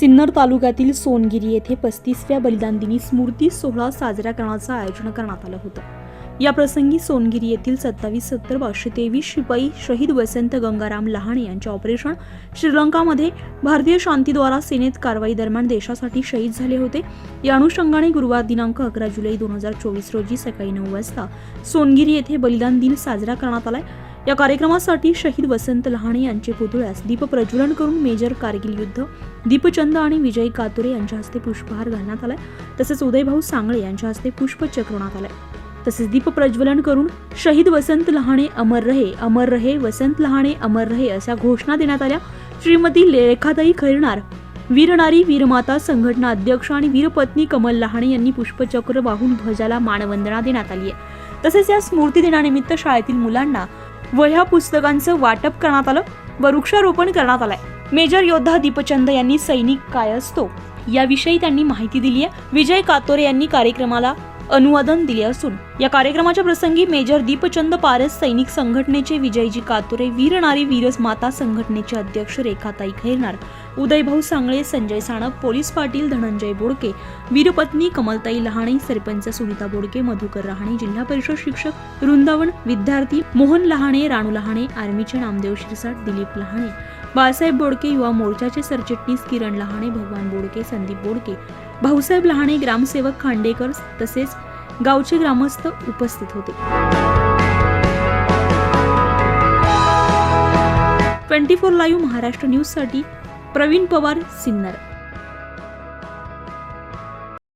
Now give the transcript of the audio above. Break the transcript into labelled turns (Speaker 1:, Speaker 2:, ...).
Speaker 1: सिन्नर तालुक्यातील सोनगिरी येथे पस्तीसव्या बलिदान दिनी स्मृती सोहळा साजरा करण्याचं आयोजन करण्यात आलं होतं. या प्रसंगी सोनगिरी येथील सत्तावीस सत्तर पाचशे तेवीस शिपाई शहीद वसंत गंगाराम लहाणे यांचे ऑपरेशन श्रीलंकामध्ये भारतीय शांतीद्वारा सेनेत कारवाई दरम्यान देशासाठी शहीद झाले होते. या अनुषंगाने गुरुवार दिनांक अकरा जुलै दोन हजार चोवीस रोजी सकाळी नऊ वाजता सोनगिरी येथे बलिदान दिन साजरा करण्यात आलाय. या कार्यक्रमासाठी शहीद वसंत लहाणे यांचे पुतळ्यास दीप प्रज्वलन करून मेजर कारगिल युद्ध दीपचंद आणि विजय कातुरे यांच्या हस्ते पुष्पहार घालण्यात आलाय. तसेच उदयभाऊ सांगळे यांच्या हस्ते पुष्प चक्रवण्यात आलाय. तसेच दीप प्रज्वलन करून शहीद वसंत लहाणे अमर रहे अमर रहे वसंत लहाणे अमर रहे अशा घोषणा देण्यात आल्या. श्रीमती रेखाताई खैरणार वीरनारी वीरमाता संघटना अध्यक्ष आणि वीरपत्नी कमल लहाणे यांनी पुष्पचक्र वाहून ध्वजाला मानवंदना देण्यात आली आहे. तसेच या स्मृती दिनानिमित्त शाळेतील मुलांना वह्या पुस्तकांचं वाटप करण्यात आलं व वृक्षारोपण करण्यात आलंय. मेजर योद्धा दीपचंद यांनी सैनिक काय असतो? याविषयी त्यांनी माहिती दिली आहे विजय कातोरे यांनी कार्यक्रमाला अनुवादन दिले असून या कार्यक्रमाच्या प्रसंगी मेजर दीपचंद पारस सैनिक संघटनेचे विजयजी कातोरे वीर नारी वीरस माता संघटनेचे अध्यक्ष रेखाताई खैरनार उदयभाऊ सांगळे संजय साणप पोलीस पाटील धनंजय बोडके वीरपत्नी कमलताई लहाणे सरपंच सुनीता बोडके मधुकर रहाणे जिल्हा परिषद शिक्षक वृंदावन विद्यार्थी मोहन लहाणे राणू लहाणे आर्मीचे नामदेव शिरसाट दिलीप लहाणे बाळासाहेब बोडके युवा मोर्चाचे सरचिटणीस किरण लहाणे भगवान बोडके संदीप बोडके भाऊसाहेब लहाणे ग्रामसेवक खांडेकर तसेच गावचे ग्रामस्थ उपस्थित होते. ट्वेंटी फोर लाईव्ह महाराष्ट्र न्यूजसाठी प्रवीण पवार सिन्नर.